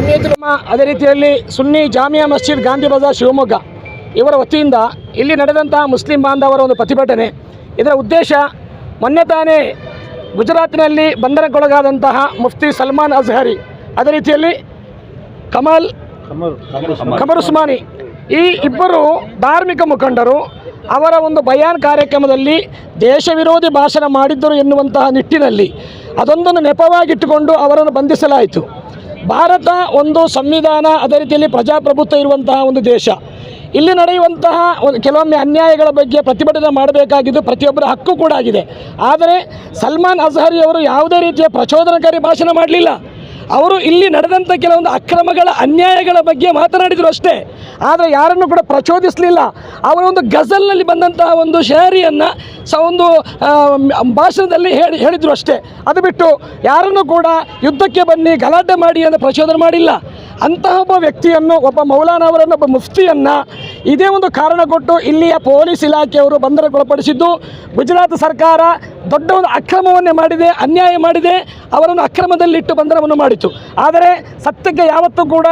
ಜಮಿಯತುಲಮ ಅದೇ ರೀತಿಯಲ್ಲಿ ಸುನ್ನಿ ಜಾಮಿಯಾ ಮಸ್ಜಿದ್ ಗಾಂಧಿ ಬಜಾರ್ ಶಿವಮೊಗ್ಗ. ಇವರ ವತಿಯಿಂದ ಇಲ್ಲಿ ನಡೆದಂತಹ ಮುಸ್ಲಿಂ ಬಾಂಧವರ ಒಂದು ಪ್ರತಿಭಟನೆ. ಇದರ ಉದ್ದೇಶ ಮೊನ್ನೆ ತಾನೇ ಗುಜರಾತ್ನಲ್ಲಿ ಬಂಧನಕ್ಕೊಳಗಾದಂತಹ ಮುಫ್ತಿ ಸಲ್ಮಾನ್ ಅಜ್ಹರಿ, ಅದೇ ರೀತಿಯಲ್ಲಿ ಕಮಲ್ ಕಮರ್ ಉಸ್ಮಾನಿ. ಈ ಇಬ್ಬರು ಧಾರ್ಮಿಕ ಮುಖಂಡರು ಅವರ ಒಂದು ಬಯಾನ್ ಕಾರ್ಯಕ್ರಮದಲ್ಲಿ ದೇಶ ವಿರೋಧಿ ಭಾಷಣ ಮಾಡಿದ್ದರು ಎನ್ನುವಂತಹ ನಿಟ್ಟಿನಲ್ಲಿ ಅದೊಂದನ್ನು ನೆಪವಾಗಿಟ್ಟುಕೊಂಡು ಅವರನ್ನು ಬಂಧಿಸಲಾಯಿತು. ಭಾರತ ಒಂದು ಸಂವಿಧಾನ, ಅದೇ ರೀತಿಯಲ್ಲಿ ಪ್ರಜಾಪ್ರಭುತ್ವ ಇರುವಂತಹ ಒಂದು ದೇಶ. ಇಲ್ಲಿ ನಡೆಯುವಂತಹ ಕೆಲವೊಮ್ಮೆ ಅನ್ಯಾಯಗಳ ಬಗ್ಗೆ ಪ್ರತಿಭಟನೆ ಮಾಡಬೇಕಾಗಿದ್ದು ಪ್ರತಿಯೊಬ್ಬರ ಹಕ್ಕು ಕೂಡ ಆಗಿದೆ. ಆದರೆ ಸಲ್ಮಾನ್ ಅಜಹರಿ ಅವರು ಯಾವುದೇ ರೀತಿಯ ಪ್ರಚೋದನಕಾರಿ ಭಾಷಣ ಮಾಡಲಿಲ್ಲ. ಅವರು ಇಲ್ಲಿ ನಡೆದಂಥ ಕೆಲವೊಂದು ಅಕ್ರಮಗಳ, ಅನ್ಯಾಯಗಳ ಬಗ್ಗೆ ಮಾತನಾಡಿದರು ಅಷ್ಟೇ. ಆದರೆ ಯಾರನ್ನು ಕೂಡ ಪ್ರಚೋದಿಸಲಿಲ್ಲ. ಅವರ ಒಂದು ಗಜಲ್ನಲ್ಲಿ ಬಂದಂತಹ ಒಂದು ಶಹರಿಯನ್ನು ಸ ಒಂದು ಭಾಷಣದಲ್ಲಿ ಹೇಳಿ, ಹೇಳಿದರು ಅಷ್ಟೇ. ಅದು ಬಿಟ್ಟು ಯಾರನ್ನು ಕೂಡ ಯುದ್ಧಕ್ಕೆ ಬನ್ನಿ, ಗಲಾಟೆ ಮಾಡಿ ಅಂತ ಪ್ರಚೋದನೆ ಮಾಡಿಲ್ಲ. ಅಂತಹ ಒಬ್ಬ ವ್ಯಕ್ತಿಯನ್ನು, ಒಬ್ಬ ಮೌಲಾನ ಅವರನ್ನು, ಒಬ್ಬ ಮುಫ್ತಿಯನ್ನು ಇದೇ ಒಂದು ಕಾರಣ ಕೊಟ್ಟು ಇಲ್ಲಿಯ ಪೊಲೀಸ್ ಇಲಾಖೆಯವರು ಬಂಧನಗೊಳಪಡಿಸಿದ್ದು. ಗುಜರಾತ್ ಸರ್ಕಾರ ದೊಡ್ಡ ಒಂದು ಅಕ್ರಮವನ್ನೇ ಮಾಡಿದೆ, ಅನ್ಯಾಯ ಮಾಡಿದೆ, ಅವರನ್ನು ಅಕ್ರಮದಲ್ಲಿಟ್ಟು ಬಂಧನವನ್ನು ಮಾಡಿತು ಆದರೆ ಸತ್ಯಕ್ಕೆ ಯಾವತ್ತೂ ಕೂಡ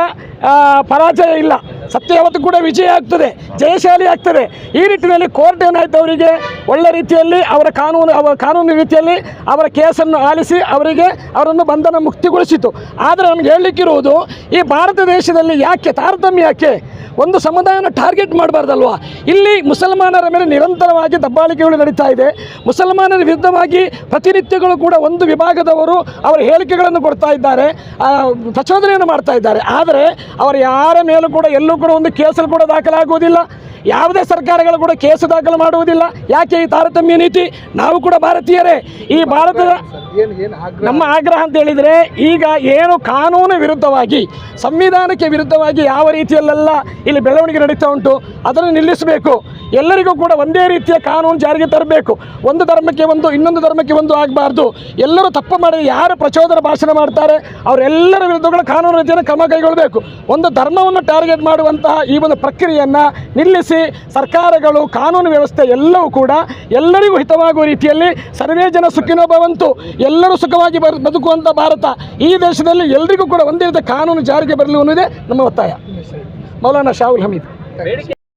ಪರಾಜಯ ಇಲ್ಲ. ಸತ್ಯ ಯಾವತ್ತೂ ಕೂಡ ವಿಜಯ ಆಗ್ತದೆ ಜಯಶಾಲಿ ಆಗ್ತದೆ. ಈ ನಿಟ್ಟಿನಲ್ಲಿ ಕೋರ್ಟ್ ಏನಾಯ್ತು ಅವರಿಗೆ ಒಳ್ಳೆ ರೀತಿಯಲ್ಲಿ ಅವರ ಕಾನೂನು ಅವರ ಕಾನೂನು ರೀತಿಯಲ್ಲಿ ಅವರ ಕೇಸನ್ನು ಆಲಿಸಿ ಅವರಿಗೆ ಅವರನ್ನು ಬಂಧನ ಮುಕ್ತಿಗೊಳಿಸಿತು. ಆದರೆ ನಮ್ಗೆ ಹೇಳಲಿಕ್ಕಿರುವುದು, ಈ ಭಾರತ ದೇಶದಲ್ಲಿ ಯಾಕೆ, ತಾರತಮ್ಯ ಯಾಕೆ? ಒಂದು ಸಮುದಾಯವನ್ನು ಟಾರ್ಗೆಟ್ ಮಾಡಬಾರ್ದಲ್ವಾ? ಇಲ್ಲಿ ಮುಸಲ್ಮಾನರ ಮೇಲೆ ನಿರಂತರವಾಗಿ ದಬ್ಬಾಳಿಕೆಗಳು ನಡೀತಾ ಇದೆ. ಮುಸಲ್ಮಾನರ ವಿರುದ್ಧವಾಗಿ ಪ್ರತಿನಿತ್ಯಗಳು ಕೂಡ ಒಂದು ವಿಭಾಗದವರು ಅವರ ಹೇಳಿಕೆಗಳನ್ನು ಕೊಡ್ತಾ ಇದ್ದಾರೆ ಪ್ರಚೋದನೆಯನ್ನು ಮಾಡ್ತಾ ಇದ್ದಾರೆ. ಆದರೆ, ಅವರು ಯಾರ ಮೇಲೂ ಕೂಡ, ಎಲ್ಲೂ ಕೂಡ ಒಂದು ಕೇಸಲ್ಲಿ ಕೂಡ ದಾಖಲಾಗುವುದಿಲ್ಲ. ಯಾವುದೇ ಸರ್ಕಾರಗಳು ಕೂಡ ಕೇಸು ದಾಖಲು ಮಾಡುವುದಿಲ್ಲ. ಯಾಕೆ ಈ ತಾರತಮ್ಯ ನೀತಿ? ನಾವು ಕೂಡ ಭಾರತೀಯರೇ. ಈ ಭಾರತದ ನಮ್ಮ ಆಗ್ರಹ ಅಂತ ಹೇಳಿದರೆ ಈಗ ಏನು ಕಾನೂನು ವಿರುದ್ಧವಾಗಿ, ಸಂವಿಧಾನಕ್ಕೆ ವಿರುದ್ಧವಾಗಿ ಯಾವ ರೀತಿಯಲ್ಲೆಲ್ಲ ಇಲ್ಲಿ ಬೆಳವಣಿಗೆ ನಡೀತಾ ಉಂಟು, ಅದನ್ನು ನಿಲ್ಲಿಸಬೇಕು. ಎಲ್ಲರಿಗೂ ಕೂಡ ಒಂದೇ ರೀತಿಯ ಕಾನೂನು ಜಾರಿಗೆ ತರಬೇಕು. ಒಂದು ಧರ್ಮಕ್ಕೆ ಒಂದು, ಇನ್ನೊಂದು ಧರ್ಮಕ್ಕೆ ಒಂದು ಆಗಬಾರ್ದು. ಎಲ್ಲರೂ ತಪ್ಪು ಮಾಡಿ ಯಾರು ಪ್ರಚೋದನ ಭಾಷಣ ಮಾಡ್ತಾರೆ, ಅವರೆಲ್ಲರ ವಿರುದ್ಧ ಕೂಡ ಕಾನೂನು ರೀತಿಯನ್ನು ಕ್ರಮ ಕೈಗೊಳ್ಳಬೇಕು. ಒಂದು ಧರ್ಮವನ್ನು ಟಾರ್ಗೆಟ್ ಮಾಡುವಂತಹ ಈ ಒಂದು ಪ್ರಕ್ರಿಯೆಯನ್ನು ನಿಲ್ಲಿಸಿ ಸರ್ಕಾರಗಳು, ಕಾನೂನು ವ್ಯವಸ್ಥೆ ಎಲ್ಲವೂ ಕೂಡ ಎಲ್ಲರಿಗೂ ಹಿತವಾಗುವ ರೀತಿಯಲ್ಲಿ ಸರ್ವೇ ಜನ ಸುಖಿನೋ ಭವಂತು, ಎಲ್ಲರೂ ಸುಖವಾಗಿ ಬರ್ ಬದುಕುವಂಥ ಭಾರತ ಈ ದೇಶದಲ್ಲಿ ಎಲ್ಲರಿಗೂ ಕೂಡ ಒಂದೇ ರೀತಿಯ ಕಾನೂನು ಜಾರಿಗೆ ಬರಲಿ ಅನ್ನೋದೇ ನಮ್ಮ ಒತ್ತಾಯ. ಮೌಲಾನಾ ಶಾಹುಲ್ ಹಮೀದ್.